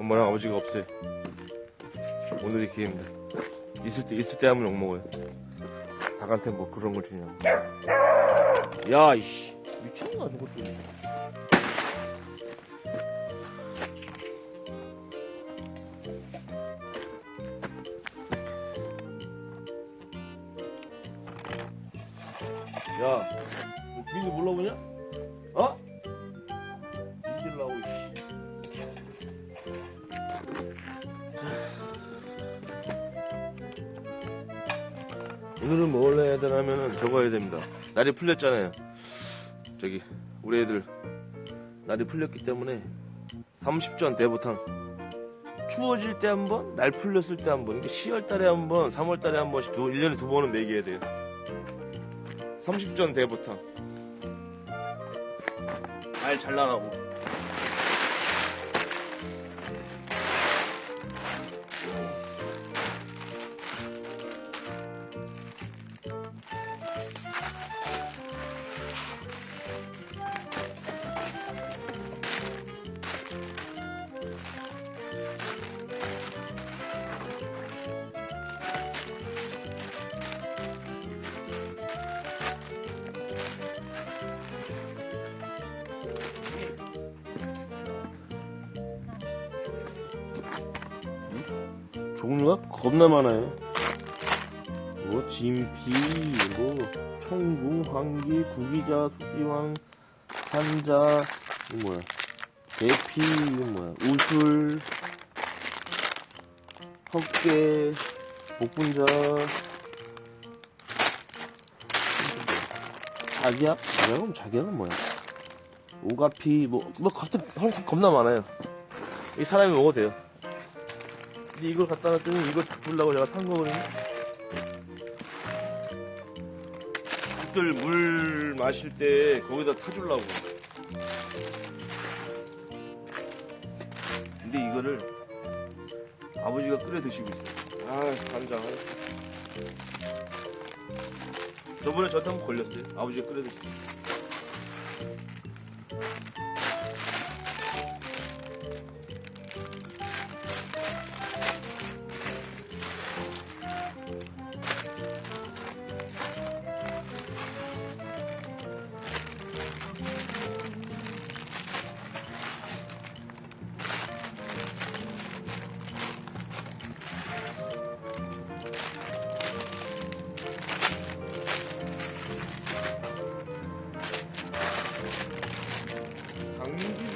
엄마랑 아버지가 없어요. 오늘이 기회입니다. 있을 때, 있을 때 하면 욕먹어요. 닭한테 뭐 그런 걸 주냐고. 야, 이씨. 미쳤나, 저것도. 야, 너 비행기 몰라보냐? 오늘은 뭘 해야 되냐면은 저거 해야 됩니다. 날이 풀렸잖아요. 저기, 우리 애들, 날이 풀렸기 때문에 30전 대보탕. 추워질 때 한 번, 날 풀렸을 때 한 번. 이게 10월 달에 한 번, 3월 달에 한 번씩 두, 1년에 두 번은 먹여야 돼요. 30전 대보탕. 알 잘 나가고. 종류가 겁나 많아요. 뭐 진피, 뭐 청궁, 황기, 구기자, 수지왕, 산자, 이거 뭐야? 대피, 이거 뭐야? 우술, 헛개, 복분자, 자기약? 자기약은 자기약은 뭐야? 오가피, 뭐, 뭐, 갑자기 겁나 많아요. 이 사람이 먹어도 돼요. 근데 이걸 갖다 놨더니 이걸 바꾸려고 제가 산 거거든요. 닭들 물 마실 때 거기다 타주려고. 근데 이거를 아버지가 끓여 드시고 있어요. 아, 간장. 저번에 저한테 한번 걸렸어요. 아버지가 끓여 드시고. 강민기.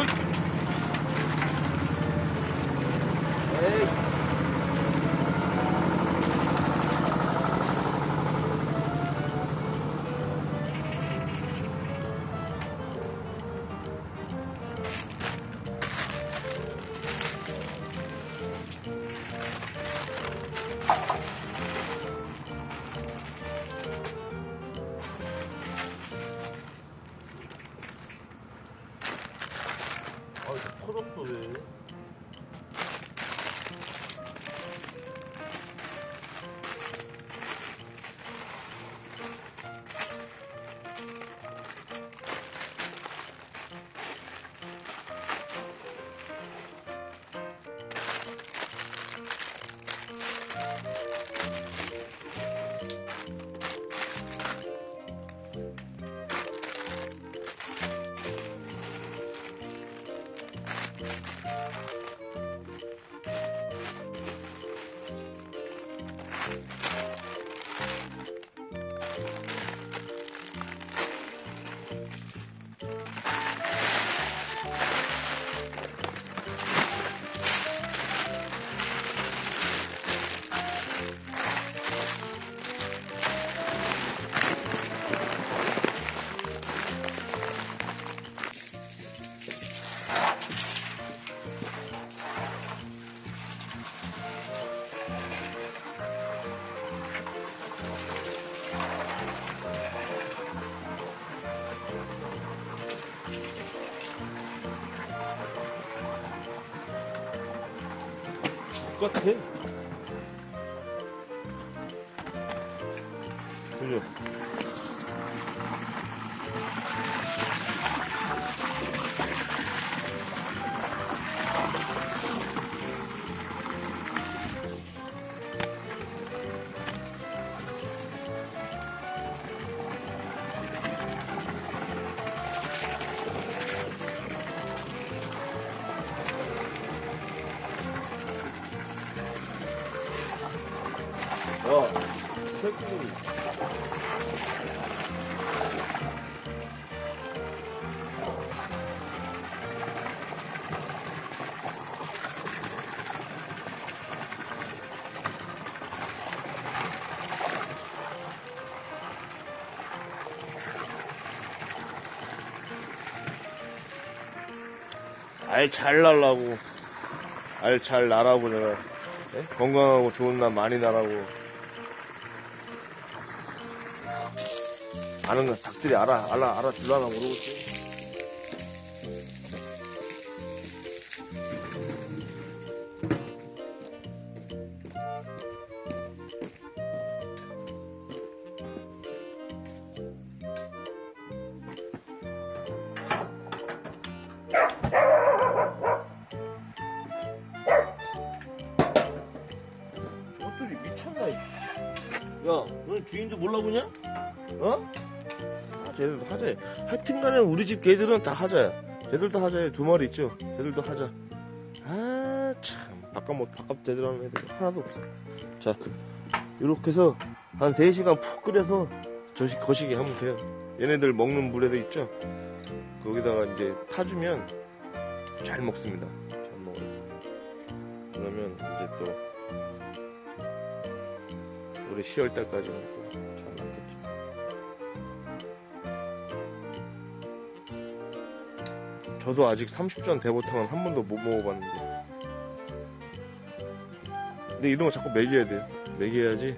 에 같아. 알 잘 날라고 알 잘 날아보 내가 예? 건강하고 좋은 날 많이 나라고 아는 거 닭들이 알아 알아 알아 줄라나 모르겠지 저것들이 미쳤나 이씨. 야 너는 주인도 몰라 보냐? 어? 아, 쟤들도 하자야 하여튼간에 우리 집 개들은 다 하자야. 쟤들도 하자야 두 마리 있죠? 쟤들도 하자. 아 참. 바깥 못 바깥 제대로 하는 애들 하나도 없어. 자 이렇게 해서 한 3시간 푹 끓여서 저시 거시기 하면 돼요. 얘네들 먹는 물에도 있죠? 거기다가 이제 타주면 잘 먹습니다. 잘 먹어요. 그러면 이제 또 우리 10월 달까지 저도 아직 30전 대보탕은 한 번도 못 먹어봤는데. 근데 이런 거 자꾸 먹여야 돼요. 먹여야지.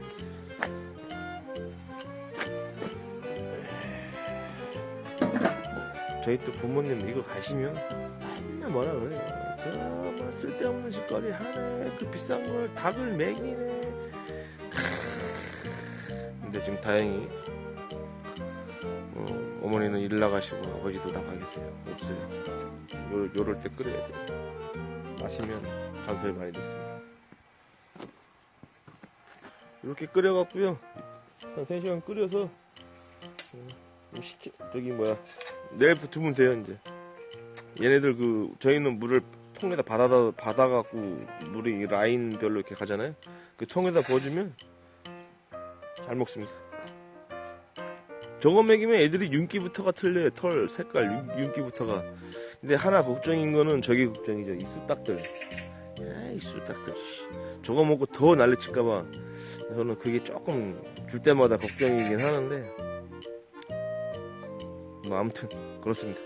저희 또 부모님 이거 가시면 맨날 뭐라 그래요. 그뭐 쓸데없는 짓거리 하네. 그 비싼 걸 닭을 먹이네. 근데 지금 다행히 어, 어머니는 일 나가시고 아버지도 나가 계세요. 없어요. 요, 요럴 때 끓여야 돼요. 마시면 잔소리 많이 듣습니다. 이렇게 끓여갖고요. 한 3시간 끓여서 음, 좀 식히, 저기 뭐야 내일부터 두면 돼요 이제. 얘네들 그 저희는 물을 통에다 받아 받아갖고 물이 라인별로 이렇게 가잖아요. 그 통에다 부어주면 잘 먹습니다. 저거 먹이면 애들이 윤기부터가 틀려요. 털 색깔 윤, 윤기부터가. 근데 하나 걱정인 거는 저기 걱정이죠. 이 수탉들. 야, 이 수탉들. 씨. 저거 먹고 더 난리칠까봐. 저는 그게 조금 줄 때마다 걱정이긴 하는데. 뭐 아무튼 그렇습니다.